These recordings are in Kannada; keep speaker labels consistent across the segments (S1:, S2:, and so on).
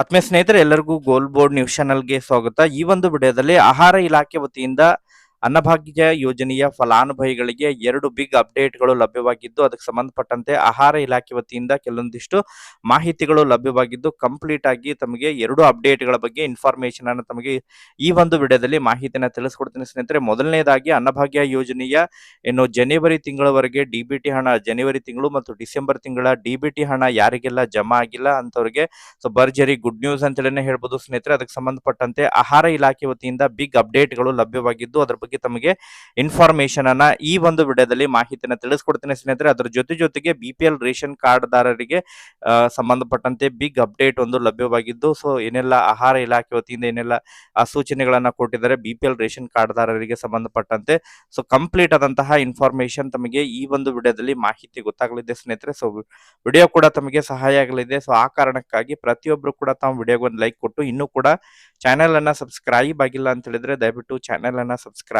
S1: ಆತ್ಮೀಯ ಸ್ನೇಹಿತರೆ ಎಲ್ಲರಿಗೂ ಗೋಲ್ ಬೋರ್ಡ್ ನ್ಯೂಸ್ ಚಾನಲ್ಗೆ ಸ್ವಾಗತ. ಈ ಒಂದು ವಿಡಿಯೋದಲ್ಲಿ ಆಹಾರ ಇಲಾಖೆ ವತಿಯಿಂದ ಅನ್ನಭಾಗ್ಯ ಯೋಜನೆಯ ಫಲಾನುಭವಿಗಳಿಗೆ ಎರಡು ಬಿಗ್ ಅಪ್ಡೇಟ್ಗಳು ಲಭ್ಯವಾಗಿದ್ದು, ಅದಕ್ಕೆ ಸಂಬಂಧಪಟ್ಟಂತೆ ಆಹಾರ ಇಲಾಖೆ ವತಿಯಿಂದ ಕೆಲವೊಂದಿಷ್ಟು ಮಾಹಿತಿಗಳು ಲಭ್ಯವಾಗಿದ್ದು, ಕಂಪ್ಲೀಟ್ ಆಗಿ ತಮಗೆ ಎರಡು ಅಪ್ಡೇಟ್ಗಳ ಬಗ್ಗೆ ಇನ್ಫಾರ್ಮೇಶನ್ ಅನ್ನು ತಮಗೆ ಈ ಒಂದು ವಿಡಿಯೋದಲ್ಲಿ ಮಾಹಿತಿಯನ್ನು ತಿಳಿಸ್ಕೊಡ್ತೀನಿ ಸ್ನೇಹಿತರೆ. ಮೊದಲನೇದಾಗಿ ಅನ್ನಭಾಗ್ಯ ಯೋಜನೆಯ ಏನು ಜನವರಿ ತಿಂಗಳವರೆಗೆ ಡಿ ಹಣ, ಜನವರಿ ತಿಂಗಳು ಮತ್ತು ಡಿಸೆಂಬರ್ ತಿಂಗಳ ಡಿ ಹಣ ಯಾರಿಗೆಲ್ಲ ಜಮಾ ಆಗಿಲ್ಲ ಅಂತವ್ರಿಗೆ ಸೊ, ಭರ್ಜರಿ ಗುಡ್ ನ್ಯೂಸ್ ಅಂತೇಳಿ ಹೇಳ್ಬೋದು ಸ್ನೇಹಿತರೆ. ಅದಕ್ಕೆ ಸಂಬಂಧಪಟ್ಟಂತೆ ಆಹಾರ ಇಲಾಖೆ ವತಿಯಿಂದ ಬಿಗ್ ಅಪ್ಡೇಟ್ಗಳು ಲಭ್ಯವಾಗಿದ್ದು, ಅದರ ಬಗ್ಗೆ ತಮಗೆ ಇನ್ಫಾರ್ಮೇಶನ್ ಅನ್ನ ಈ ಒಂದು ವಿಡಿಯೋದಲ್ಲಿ ಮಾಹಿತಿನ ತಿಳಿಸ್ಕೊಡ್ತೀನಿ ಸ್ನೇಹಿತರೆ. ಅದರ ಜೊತೆ ಜೊತೆಗೆ B P L ration card ದಾರರಿಗೆ ಸಂಬಂಧಪಟ್ಟಂತೆ ಬಿಗ್ ಅಪ್ಡೇಟ್ ಒಂದು ಲಭ್ಯವಾಗಿದ್ದು, ಸೊ ಏನೆಲ್ಲ ಆಹಾರ ಇಲಾಖೆ ವತಿಯಿಂದ ಏನೆಲ್ಲ ಸೂಚನೆಗಳನ್ನ ಕೊಟ್ಟಿದ್ದಾರೆ B P L ration card ದಾರರಿಗೆ ಸಂಬಂಧಪಟ್ಟಂತೆ. ಸೊ ಕಂಪ್ಲೀಟ್ ಆದಂತಹ ಇನ್ಫಾರ್ಮೇಶನ್ ತಮಗೆ ಈ ಒಂದು ವಿಡಿಯೋದಲ್ಲಿ ಮಾಹಿತಿ ಗೊತ್ತಾಗಲಿದೆ ಸ್ನೇಹಿತರೆ. ಸೊ ವಿಡಿಯೋ ಕೂಡ ತಮಗೆ ಸಹಾಯ ಆಗಲಿದೆ. ಸೊ ಆ ಕಾರಣಕ್ಕಾಗಿ ಪ್ರತಿಯೊಬ್ಬರು ಕೂಡ ತಾವು ವಿಡಿಯೋಗೆ ಒಂದು ಲೈಕ್ ಕೊಟ್ಟು, ಇನ್ನೂ ಕೂಡ ಚಾನೆಲ್ ಅನ್ನ ಸಬ್ಸ್ಕ್ರೈಬ್ ಆಗಿಲ್ಲ ಅಂತ ಹೇಳಿದ್ರೆ ದಯವಿಟ್ಟು ಚಾನೆಲ್ ಅನ್ನ ಸಬ್ಸ್ಕ್ರೈಬ್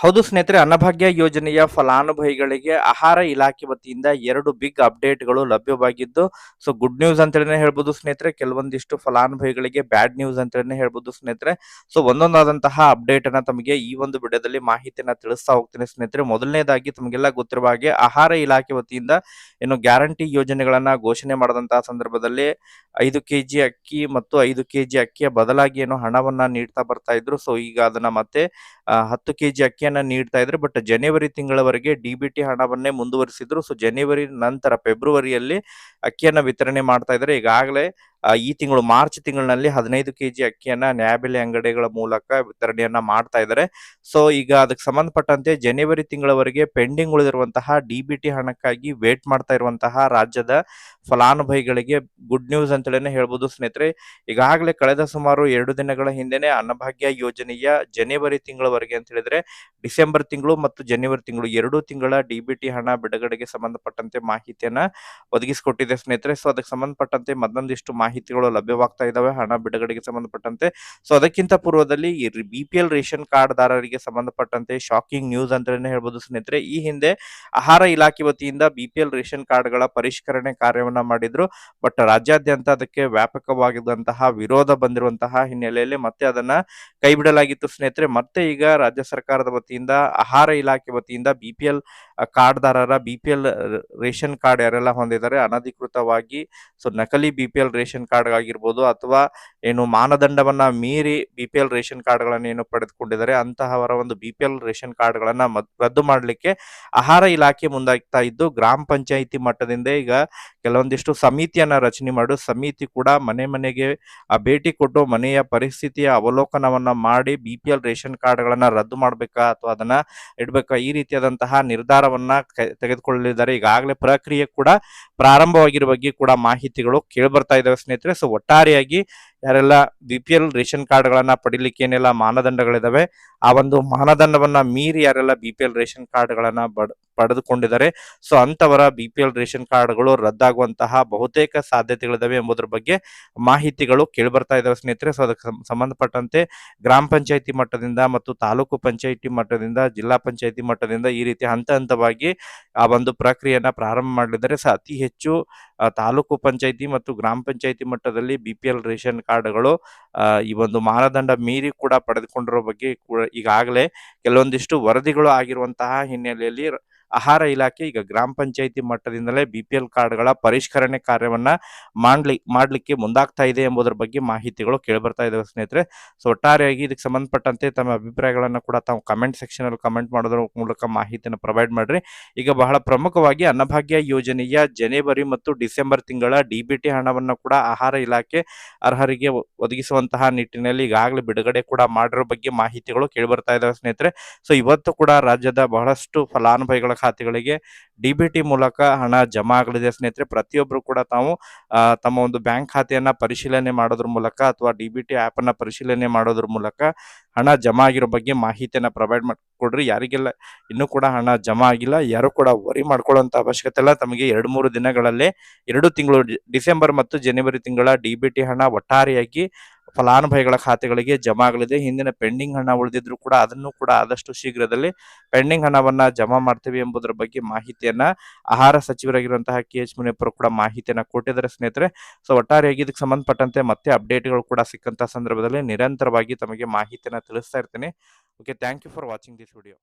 S1: ಹೌದು ಸ್ನೇಹಿತರೆ, ಅನ್ನಭಾಗ್ಯ ಯೋಜನೆಯ ಫಲಾನುಭವಿಗಳಿಗೆ ಆಹಾರ ಇಲಾಖೆ ವತಿಯಿಂದ ಎರಡು ಬಿಗ್ ಅಪ್ಡೇಟ್ಗಳು ಲಭ್ಯವಾಗಿದ್ದು, ಸೊ ಗುಡ್ ನ್ಯೂಸ್ ಅಂತೇಳಿ ಹೇಳ್ಬೋದು ಸ್ನೇಹಿತರೆ, ಕೆಲವೊಂದಿಷ್ಟು ಫಲಾನುಭವಿಗಳಿಗೆ ಬ್ಯಾಡ್ ನ್ಯೂಸ್ ಅಂತೇಳಿ ಹೇಳ್ಬೋದು ಸ್ನೇಹಿತರೆ. ಸೊ ಒಂದೊಂದಾದಂತಹ ಅಪ್ಡೇಟ್ ಅನ್ನ ತಮಗೆ ಈ ಒಂದು ವಿಡಿಯೋದಲ್ಲಿ ಮಾಹಿತಿಯನ್ನ ತಿಳಿಸ್ತಾ ಹೋಗ್ತೀನಿ ಸ್ನೇಹಿತರೆ. ಮೊದಲನೇದಾಗಿ ತಮಗೆಲ್ಲ ಗೊತ್ತಿರುವ ಹಾಗೆ ಆಹಾರ ಇಲಾಖೆ ವತಿಯಿಂದ ಏನು ಗ್ಯಾರಂಟಿ ಯೋಜನೆಗಳನ್ನ ಘೋಷಣೆ ಮಾಡಿದಂತಹ ಸಂದರ್ಭದಲ್ಲಿ ಐದು ಕೆಜಿ ಅಕ್ಕಿ ಮತ್ತು ಐದು ಕೆಜಿ ಅಕ್ಕಿಯ ಬದಲಾಗಿ ಏನು ಹಣವನ್ನ ನೀಡ್ತಾ ಬರ್ತಾ ಇದ್ರು. ಸೊ ಈಗ ಅದನ್ನ ಮತ್ತೆ ಹತ್ತು ಕೆಜಿ ಅಕ್ಕಿಯನ್ನ ನೀಡ್ತಾ ಇದ್ರು. ಬಟ್ ಜನವರಿ ತಿಂಗಳವರೆಗೆ ಡಿ ಬಿ ಟಿ ಹಣವನ್ನೇ ಮುಂದುವರಿಸಿದ್ರು. ಸೊ ಜನವರಿ ನಂತರ ಫೆಬ್ರವರಿಯಲ್ಲಿ ಅಕ್ಕಿಯನ್ನ ವಿತರಣೆ ಮಾಡ್ತಾ ಇದ್ದಾರೆ. ಈಗಾಗಲೇ ಈ ತಿಂಗಳು ಮಾರ್ಚ್ ತಿಂಗಳಿನಲ್ಲಿ ಹದಿನೈದು ಕೆಜಿ ಅಕ್ಕಿಯನ್ನ ನ್ಯಾಯಬೆಲೆ ಅಂಗಡಿಗಳ ಮೂಲಕ ವಿತರಣೆಯನ್ನ ಮಾಡ್ತಾ ಇದ್ದಾರೆ ಸೊ ಈಗ ಅದಕ್ಕೆ ಸಂಬಂಧಪಟ್ಟಂತೆ ಜನವರಿ ತಿಂಗಳವರೆಗೆ ಪೆಂಡಿಂಗ್ ಉಳಿದಿರುವಂತಹ ಡಿಬಿಟಿ ಹಣಕ್ಕಾಗಿ ವೇಟ್ ಮಾಡ್ತಾ ಇರುವಂತಹ ರಾಜ್ಯದ ಫಲಾನುಭವಿಗಳಿಗೆ ಗುಡ್ ನ್ಯೂಸ್ ಅಂತೇಳಿ ಹೇಳ್ಬೋದು ಸ್ನೇಹಿತರೆ. ಈಗಾಗಲೇ ಕಳೆದ ಸುಮಾರು ಎರಡು ದಿನಗಳ ಹಿಂದೆನೆ ಅನ್ನಭಾಗ್ಯ ಯೋಜನೆಯ ಜನವರಿ ತಿಂಗಳವರೆಗೆ ಅಂತ ಹೇಳಿದ್ರೆ ಡಿಸೆಂಬರ್ ತಿಂಗಳು ಮತ್ತು ಜನವರಿ ತಿಂಗಳು ಎರಡು ತಿಂಗಳ ಡಿಬಿಟಿ ಹಣ ಬಿಡುಗಡೆಗೆ ಸಂಬಂಧಪಟ್ಟಂತೆ ಮಾಹಿತಿಯನ್ನ ಒದಗಿಸಿಕೊಟ್ಟಿದೆ ಸ್ನೇಹಿತರೆ. ಸೊ ಅದಕ್ಕೆ ಸಂಬಂಧಪಟ್ಟಂತೆ ಮತ್ತೊಂದಿಷ್ಟು ಮಾಹಿತಿಗಳು ಲಭ್ಯವಾಗ್ತಾ ಇದಾವೆ, ಹಣ ಬಿಡುಗಡೆಗೆ ಸಂಬಂಧಪಟ್ಟಂತೆ. ಸೊ ಅದಕ್ಕಿಂತ ಪೂರ್ವದಲ್ಲಿ B P L ration card ದಾರರಿಗೆ ಸಂಬಂಧಪಟ್ಟಂತೆ ಶಾಕಿಂಗ್ ನ್ಯೂಸ್ ಅಂತಾನೆ ಹೇಳ್ಬೋದು ಸ್ನೇಹಿತರೆ. ಈ ಹಿಂದೆ ಆಹಾರ ಇಲಾಖೆ ವತಿಯಿಂದ ಬಿ ಪಿ ಎಲ್ ರೇಷನ್ ಕಾರ್ಡ್ಗಳ ಪರಿಷ್ಕರಣೆ ಕಾರ್ಯವನ್ನ ಮಾಡಿದ್ರು. ಬಟ್ ರಾಜ್ಯಾದ್ಯಂತ ಅದಕ್ಕೆ ವ್ಯಾಪಕವಾಗಿದ್ದಂತಹ ವಿರೋಧ ಬಂದಿರುವಂತಹ ಹಿನ್ನೆಲೆಯಲ್ಲಿ ಮತ್ತೆ ಅದನ್ನ ಕೈ ಬಿಡಲಾಗಿತ್ತು ಸ್ನೇಹಿತರೆ. ಮತ್ತೆ ಈಗ ರಾಜ್ಯ ಸರ್ಕಾರದ ವತಿಯಿಂದ, ಆಹಾರ ಇಲಾಖೆ ವತಿಯಿಂದ B P L ಕಾರ್ಡ್ದಾರರ B P L ration card ಯಾರೆಲ್ಲ ಹೊಂದಿದ್ದಾರೆ, ಅನಧಿಕೃತವಾಗಿ, ಸೊ, ನಕಲಿ B P L ration card ಆಗಿರ್ಬೋದು ಅಥವಾ ಏನು ಮಾನದಂಡವನ್ನ ಮೀರಿ ಬಿ ಪಿ ಎಲ್ ರೇಷನ್ ಕಾರ್ಡ್ಗಳನ್ನು ಏನು ಪಡೆದುಕೊಂಡಿದ್ದಾರೆ, ಅಂತಹವರ ಒಂದು ಬಿ ಪಿ ಎಲ್ ರೇಷನ್ ಕಾರ್ಡ್ಗಳನ್ನ ಗಳನ್ನ ರದ್ದು ಮಾಡಲಿಕ್ಕೆ ಆಹಾರ ಇಲಾಖೆ ಮುಂದಾಗ್ತಾ ಇದ್ದು, ಗ್ರಾಮ ಪಂಚಾಯಿತಿ ಮಟ್ಟದಿಂದ ಈಗ ಕೆಲವೊಂದಿಷ್ಟು ಸಮಿತಿಯನ್ನ ರಚನೆ ಮಾಡು, ಸಮಿತಿ ಕೂಡ ಮನೆ ಮನೆಗೆ ಭೇಟಿ ಕೊಟ್ಟು ಮನೆಯ ಪರಿಸ್ಥಿತಿಯ ಅವಲೋಕನವನ್ನ ಮಾಡಿ ಬಿ ಪಿ ಎಲ್ ರೇಷನ್ ಕಾರ್ಡ್ಗಳನ್ನ ರದ್ದು ಮಾಡ್ಬೇಕಾ ಅಥವಾ ಅದನ್ನ ಇಡ್ಬೇಕಾ ಈ ರೀತಿಯಾದಂತಹ ನಿರ್ಧಾರವನ್ನ ತೆಗೆದುಕೊಳ್ಳಲಿದ್ದಾರೆ. ಈಗಾಗಲೇ ಪ್ರಕ್ರಿಯೆ ಕೂಡ ಪ್ರಾರಂಭವಾಗಿರುವ ಬಗ್ಗೆ ಕೂಡ ಮಾಹಿತಿಗಳು ಕೇಳಿ ಬರ್ತಾ ಇದಾವೆ. ಸ್ನೇಹಿತರೆ ಸೊ ಒಟ್ಟಾರೆಯಾಗಿ ಯಾರೆಲ್ಲ ಬಿ ಪಿ ಎಲ್ ರೇಷನ್ ಕಾರ್ಡ್ಗಳನ್ನ ಪಡಿಲಿಕ್ಕೆ ಏನೆಲ್ಲ ಮಾನದಂಡಗಳಿದಾವೆ, ಆ ಒಂದು ಮಾನದಂಡವನ್ನ ಮೀರಿ ಯಾರೆಲ್ಲ ಬಿ ಪಿ ಎಲ್ ರೇಷನ್ ಕಾರ್ಡ್ಗಳನ್ನು ಬಡ್, ಪಡೆದುಕೊಂಡಿದ್ದಾರೆ, ಸೊ ಅಂತವರ ಬಿ ಪಿ ಎಲ್ ರೇಷನ್ ಕಾರ್ಡ್ಗಳು ರದ್ದಾಗುವಂತಹ ಬಹುತೇಕ ಸಾಧ್ಯತೆಗಳಿದಾವೆ ಎಂಬುದರ ಬಗ್ಗೆ ಮಾಹಿತಿಗಳು ಕೇಳಿ ಬರ್ತಾ ಇದಾವೆ ಸ್ನೇಹಿತರೆ. ಸೊ ಅದಕ್ಕೆ ಸಂಬಂಧಪಟ್ಟಂತೆ ಗ್ರಾಮ ಪಂಚಾಯಿತಿ ಮಟ್ಟದಿಂದ ಮತ್ತು ತಾಲೂಕು ಪಂಚಾಯತಿ ಮಟ್ಟದಿಂದ, ಜಿಲ್ಲಾ ಪಂಚಾಯಿತಿ ಮಟ್ಟದಿಂದ ಈ ರೀತಿ ಹಂತ ಹಂತವಾಗಿ ಆ ಒಂದು ಪ್ರಕ್ರಿಯೆಯನ್ನ ಪ್ರಾರಂಭ ಮಾಡಲಿದ್ದಾರೆ. ಸೊ ಅತಿ ಹೆಚ್ಚು ತಾಲೂಕು ಪಂಚಾಯತಿ ಮತ್ತು ಗ್ರಾಮ ಪಂಚಾಯಿತಿ ಮಟ್ಟದಲ್ಲಿ ಬಿ ರೇಷನ್ ಕಾರ್ಡ್ಗಳು ಈ ಒಂದು ಮಾನದಂಡ ಮೀರಿ ಕೂಡ ಪಡೆದುಕೊಂಡಿರೋ ಬಗ್ಗೆ ಈಗಾಗಲೇ ಕೆಲವೊಂದಿಷ್ಟು ವರದಿಗಳು ಆಗಿರುವಂತಹ ಹಿನ್ನೆಲೆಯಲ್ಲಿ ಆಹಾರ ಇಲಾಖೆ ಈಗ ಗ್ರಾಮ ಪಂಚಾಯಿತಿ ಮಟ್ಟದಿಂದಲೇ ಬಿ ಪಿ ಎಲ್ ಕಾರ್ಡ್ಗಳ ಪರಿಷ್ಕರಣೆ ಕಾರ್ಯವನ್ನ ಮಾಡ್ಲಿ, ಮಾಡ್ಲಿಕ್ಕೆ ಮುಂದಾಗ್ತಾ ಇದೆ ಎಂಬುದರ ಬಗ್ಗೆ ಮಾಹಿತಿಗಳು ಕೇಳಿಬರ್ತಾ ಇದಾವೆ ಸ್ನೇಹಿತರೆ. ಸೊ ಒಟ್ಟಾರೆಯಾಗಿ ಇದಕ್ಕೆ ಸಂಬಂಧಪಟ್ಟಂತೆ ತಮ್ಮ ಅಭಿಪ್ರಾಯಗಳನ್ನು ಕೂಡ ತಾವು ಕಮೆಂಟ್ ಸೆಕ್ಷನ್ ಅಲ್ಲಿ ಕಮೆಂಟ್ ಮಾಡೋದ್ರ ಮೂಲಕ ಮಾಹಿತಿಯನ್ನು ಪ್ರೊವೈಡ್ ಮಾಡ್ರಿ. ಈಗ ಬಹಳ ಪ್ರಮುಖವಾಗಿ ಅನ್ನಭಾಗ್ಯ ಯೋಜನೆಯ ಜನವರಿ ಮತ್ತು ಡಿಸೆಂಬರ್ ತಿಂಗಳ ಡಿಬಿಟಿ ಹಣವನ್ನು ಕೂಡ ಆಹಾರ ಇಲಾಖೆ ಅರ್ಹರಿಗೆ ಒದಗಿಸುವಂತಹ ನಿಟ್ಟಿನಲ್ಲಿ ಈಗಾಗಲೇ ಬಿಡುಗಡೆ ಕೂಡ ಮಾಡಿರೋ ಬಗ್ಗೆ ಮಾಹಿತಿಗಳು ಕೇಳಿಬರ್ತಾ ಇದಾವೆ ಸ್ನೇಹಿತರೆ. ಸೊ ಇವತ್ತು ಕೂಡ ರಾಜ್ಯದ ಬಹಳಷ್ಟು ಫಲಾನುಭವಿಗಳ ಖಾತೆಗಳಿಗೆ ಡಿ ಬಿ ಟಿ ಮೂಲಕ ಹಣ ಜಮಾ ಆಗಲಿದೆ. ಸ್ನೇಹಿತರೆ ಪ್ರತಿಯೊಬ್ಬರು ಕೂಡ ತಾವು ತಮ್ಮ ಒಂದು ಬ್ಯಾಂಕ್ ಖಾತೆಯನ್ನು ಪರಿಶೀಲನೆ ಮಾಡೋದ್ರ ಮೂಲಕ ಅಥವಾ ಡಿ ಬಿ ಟಿ ಆ್ಯಪ್ ಅನ್ನ ಪರಿಶೀಲನೆ ಮಾಡೋದ್ರ ಮೂಲಕ ಹಣ ಜಮಾ ಆಗಿರೋ ಬಗ್ಗೆ ಮಾಹಿತಿಯನ್ನ ಪ್ರೊವೈಡ್ ಮಾಡಿಕೊಡ್ರಿ. ಯಾರಿಗೆಲ್ಲ ಇನ್ನೂ ಕೂಡ ಹಣ ಜಮಾ ಆಗಿಲ್ಲ, ಯಾರು ಕೂಡ ವರಿ ಮಾಡ್ಕೊಳ್ಳುವಂತ ಅವಶ್ಯಕತೆ ಇಲ್ಲ. ತಮಗೆ ಎರಡು ಮೂರು ದಿನಗಳಲ್ಲಿ ಎರಡು ತಿಂಗಳು ಡಿಸೆಂಬರ್ ಮತ್ತು ಜನವರಿ ತಿಂಗಳ ಡಿ ಬಿ ಟಿ ಹಣ ಒಟ್ಟಾರೆಯಾಗಿ ಫಲಾನುಭವಿಗಳ ಖಾತೆಗಳಿಗೆ ಜಮಾ ಆಗಲಿದೆ. ಹಿಂದಿನ ಪೆಂಡಿಂಗ್ ಹಣ ಉಳಿದಿದ್ರು ಕೂಡ ಅದನ್ನು ಕೂಡ ಆದಷ್ಟು ಶೀಘ್ರದಲ್ಲಿ ಪೆಂಡಿಂಗ್ ಹಣವನ್ನ ಜಮಾ ಮಾಡ್ತೇವೆ ಎಂಬುದರ ಬಗ್ಗೆ ಮಾಹಿತಿಯನ್ನ ಆಹಾರ ಸಚಿವರಾಗಿರುವಂತಹ ಕೆ ಎಚ್ ಮುನಿಯಪ್ಪರು ಕೂಡ ಮಾಹಿತಿಯನ್ನ ಕೊಟ್ಟಿದ್ದಾರೆ ಸ್ನೇಹಿತರೆ. ಸೊ, ಒಟ್ಟಾರೆಯಾಗಿ ಇದಕ್ಕೆ ಸಂಬಂಧಪಟ್ಟಂತೆ ಮತ್ತೆ ಅಪ್ಡೇಟ್ಗಳು ಕೂಡ ಸಿಕ್ಕಂತಹ ಸಂದರ್ಭದಲ್ಲಿ ನಿರಂತರವಾಗಿ ತಮಗೆ ಮಾಹಿತಿಯನ್ನ ತಿಳಿಸ್ತಾ ಇರ್ತೀನಿ. Okay thank you for watching this video